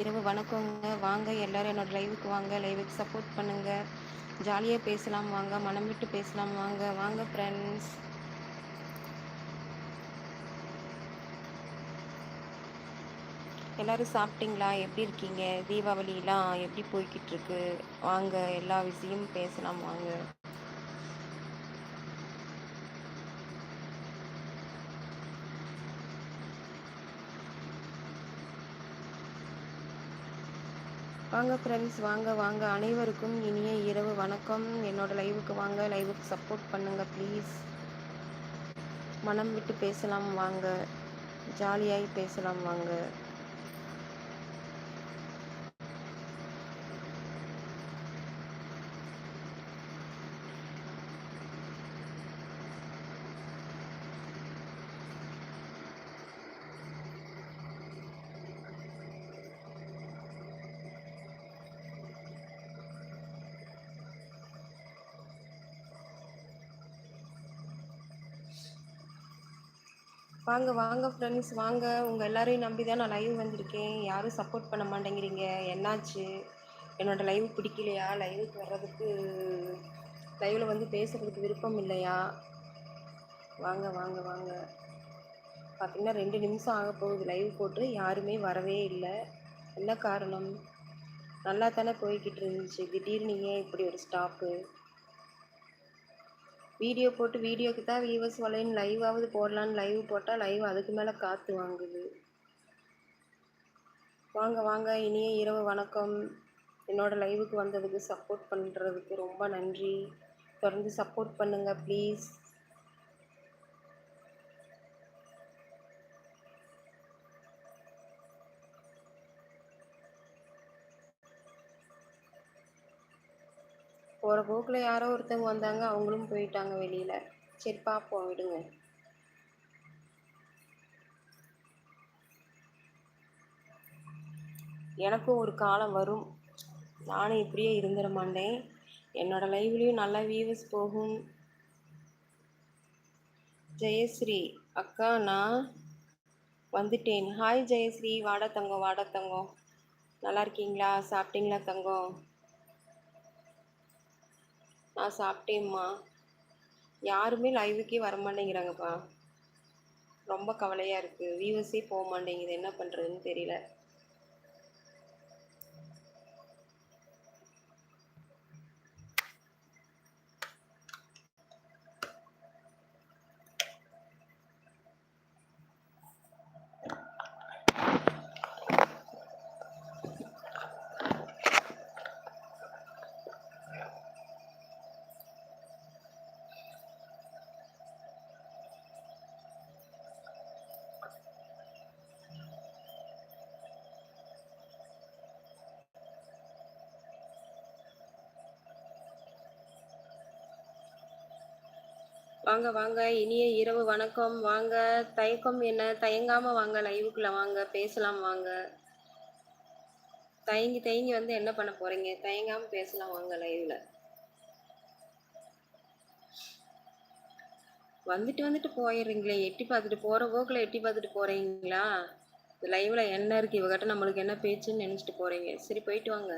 இரவு வணக்கங்க. வாங்க எல்லாரும் என்னோட லைவுக்கு வாங்க லைவுக்கு சப்போர்ட் பண்ணுங்க. ஜாலியாக பேசலாம் வாங்க மனம் விட்டு பேசலாம் வாங்க. வாங்க ஃப்ரெண்ட்ஸ் எல்லாரும் சாப்பிட்டீங்களா? எப்படி இருக்கீங்க? தீபாவளிலாம் எப்படி போய்கிட்டு இருக்கு? வாங்க எல்லா விஷயமும் பேசலாம் வாங்க. வாங்க ஃப்ரெண்ட்ஸ் வாங்க வாங்க. அனைவருக்கும் இனிய இரவு வணக்கம். என்னோட லைவுக்கு வாங்க. லைவுக்கு சப்போர்ட் பண்ணுங்க ப்ளீஸ் மனம் விட்டு பேசலாம் வாங்க. ஜாலியாகி பேசலாம் வாங்க. வாங்க வாங்க ஃப்ரெண்ட்ஸ் வாங்க. உங்கள் எல்லாரையும் நம்பி தான் நான் லைவ் வந்திருக்கேன். யாரும் சப்போர்ட் பண்ண மாட்டேங்கிறீங்க. என்னாச்சு? என்னோடய லைவ் பிடிக்கலையா? லைவுக்கு வர்றதுக்கு லைவில் வந்து பேசுகிறதுக்கு விருப்பம் இல்லையா? வாங்க வாங்க வாங்க. பார்த்திங்கன்னா ரெண்டு நிமிஷம் ஆக போகுது லைவ் போட்டு. யாருமே வரவே இல்லை. என்ன காரணம்? நல்லா தானே போய்கிட்டு இருந்துச்சு. திடீர்னு ஏன் இப்படி ஒரு ஸ்டாப்பு வீடியோ போட்டு வீடியோக்கு தான் வியூவர்ஸ் வலைன்னு லைவாவது போடலான்னு லைவ் போட்டால் லைவ் அதுக்கு மேலே காற்று வாங்குது. வாங்க வாங்க இனிய இரவு வணக்கம். என்னோடய லைவுக்கு வந்ததுக்கு சப்போர்ட் பண்ணுறதுக்கு ரொம்ப நன்றி. தொடர்ந்து சப்போர்ட் பண்ணுங்கள் ப்ளீஸ் போகிற போக்கில் யாரோ ஒருத்தவங்க வந்தாங்க அவங்களும் போயிட்டாங்க வெளியில். சரி பார்ப்போம் விடுங்க. எனக்கும் ஒரு காலம் வரும். நானும் இப்படியே இருந்துட மாட்டேன். என்னோடய லைவ்லேயும் நல்லா வியூவர்ஸ் போகும். ஜெயஸ்ரீ அக்கா நான் வந்துட்டேன். ஹாய் ஜெயஸ்ரீ. வாட தங்கம் வாட தங்கம். நல்லா இருக்கீங்களா? சாப்பிட்டீங்களா தங்கம்? நான் சாப்பிட்டேம்மா யாருமே லைவுக்கே வர மாட்டேங்கிறாங்கப்பா ரொம்ப கவலையாக இருக்குது வியூவர்ஸே போக மாட்டேங்குது. என்ன பண்ணுறதுன்னு தெரியல. வாங்க வாங்க. இனிய இரவு வணக்கம். வாங்க. தயக்கம் என்ன? தயங்காம வாங்க. லைவுக்குள்ள வாங்க. பேசலாம் வாங்க. தயங்கி தயங்கி வந்து என்ன பண்ண போறீங்க? தயங்காம பேசலாம் வாங்க லைவ்ல வந்துட்டு வந்துட்டு போயிடுறீங்களே. எட்டி பார்த்துட்டு போற போக்குல எட்டி பார்த்துட்டு போறீங்களா? லைவ்ல என்ன இருக்கு? இவகிட்ட நம்மளுக்கு என்ன பேச்சுன்னு நினைச்சிட்டு போறீங்க. சரி போயிட்டு வாங்க.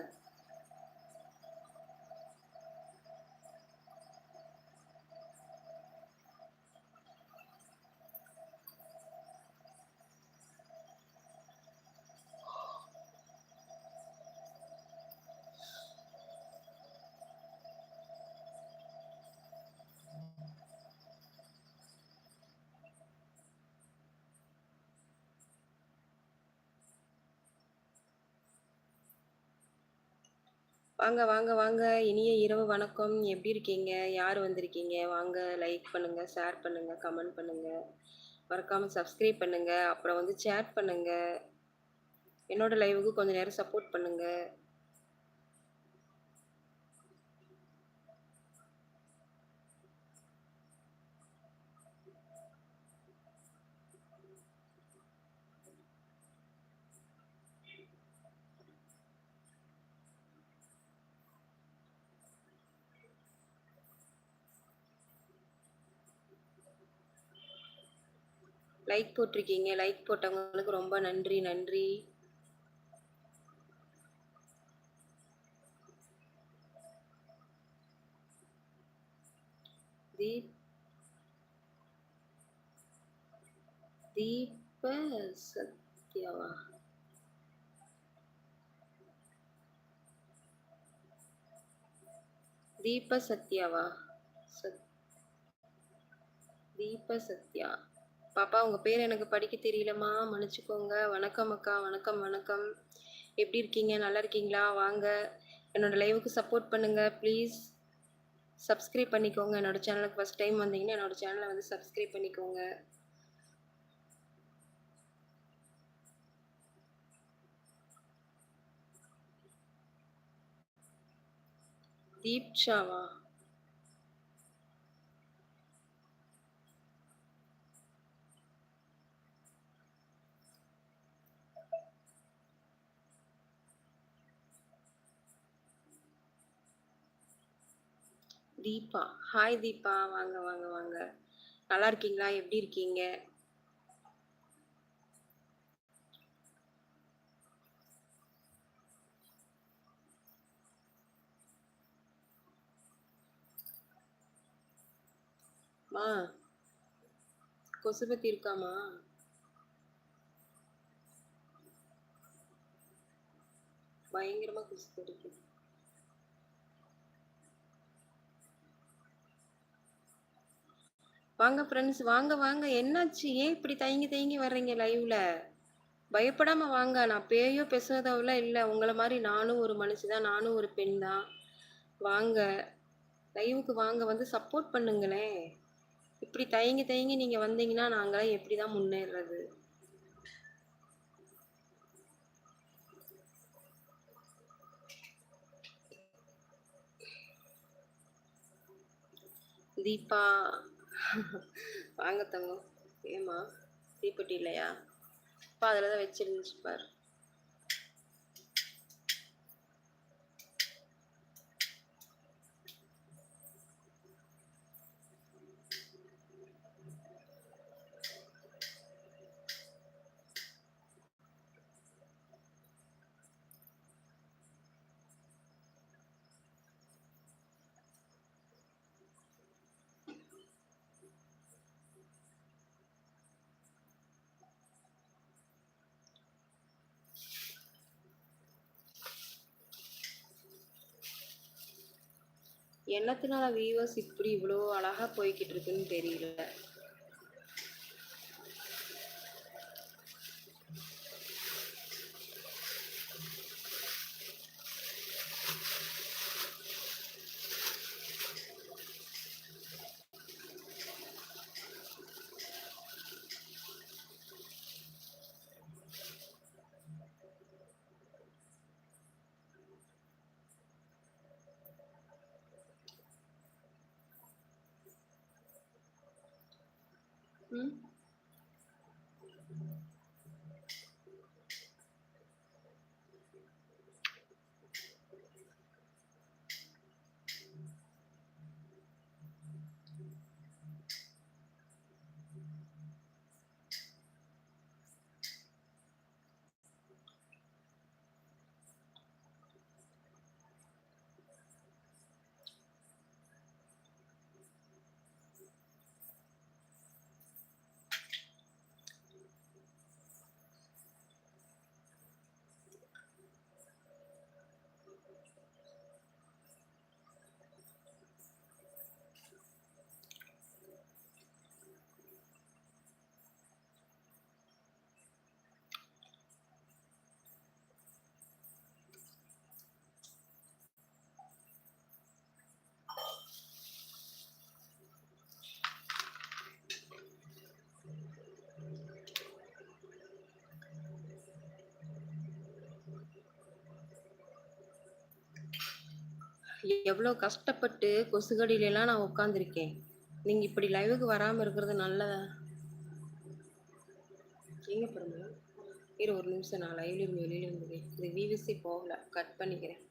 வாங்க வாங்க வாங்க. இனிய இரவு வணக்கம். எப்படி இருக்கீங்க? யார் வந்திருக்கீங்க? வாங்க லைக் பண்ணுங்கள் ஷேர் பண்ணுங்கள் கமெண்ட் பண்ணுங்கள் மறக்காமல் சப்ஸ்கிரைப் பண்ணுங்கள் அப்புறம் வந்து சேட் பண்ணுங்கள் என்னோடய லைவுக்கு கொஞ்சம் நேரம் சப்போர்ட் பண்ணுங்கள் லைக் போட்டிருக்கீங்க. லைக் போட்டவங்களுக்கு ரொம்ப நன்றி நன்றி. தீப் தீப சத்யவா? தீப சத்யாவா? சத் தீப சத்யா. பாப்பா உங்க பேர் எனக்கு படிக்க தெரியலம்மா. மன்னிச்சுக்கோங்க. வணக்கம் அக்கா. வணக்கம் வணக்கம். எப்படி இருக்கீங்க? நல்லா இருக்கீங்களா? வாங்க. என்னோட லைவுக்கு சப்போர்ட் பண்ணுங்க ப்ளீஸ் சப்ஸ்கிரைப் பண்ணிக்கோங்க. என்னோட சேனலுக்கு ஃபஸ்ட் டைம் வந்தீங்கன்னா என்னோட சேனலை வந்து சப்ஸ்கிரைப் பண்ணிக்கோங்க. தீப்ஷாவா? தீபா. ஹாய் தீபா. வாங்க வாங்க வாங்க. நல்லா இருக்கீங்களா? எப்படி இருக்கீங்க? மா. கொசுபத்தி இருக்காமா? பயங்கரமா கொசு கடிக்குது வாங்க ஃப்ரெண்ட்ஸ் வாங்க வாங்க. என்னாச்சு? ஏன் இப்படி தயங்கி தயங்கி வர்றீங்க லைவ்ல பயப்படாம வாங்க. நான் பேயோ பேசுறதவெல்லாம் இல்லை. உங்களை மாதிரி நானும் ஒரு மனுஷி தான். நானும் ஒரு பெண் தான். வாங்க. லைவுக்கு வாங்க. வந்து சப்போர்ட் பண்ணுங்களேன் இப்படி தயங்கி தயங்கி நீங்க வந்தீங்கன்னா நாங்களாம் எப்படி தான் முன்னேறது? தீபா வாங்க தங்கம். ஏமா தீப்பெட்டி இல்லையா? அப்பா அதில் தான் வச்சிருந்துச்சுப்பார் பாரு என்னத்தினால வியூவர்ஸ் இப்படி இவ்வளோ அழகாக போய்கிட்டு இருக்குன்னு தெரியல. ம் எவ்வளோ கஷ்டப்பட்டு கொசுகடியிலலாம் நான் உட்காந்துருக்கேன் நீங்கள் இப்படி லைவுக்கு வராமல் இருக்கிறது நல்லதா? எங்கே பாருங்க இரு ஒரு நிமிஷம். நான் லைவ்ல இருந்து வெளியில இது விவிசி போகல. கட் பண்ணிக்கிறேன்.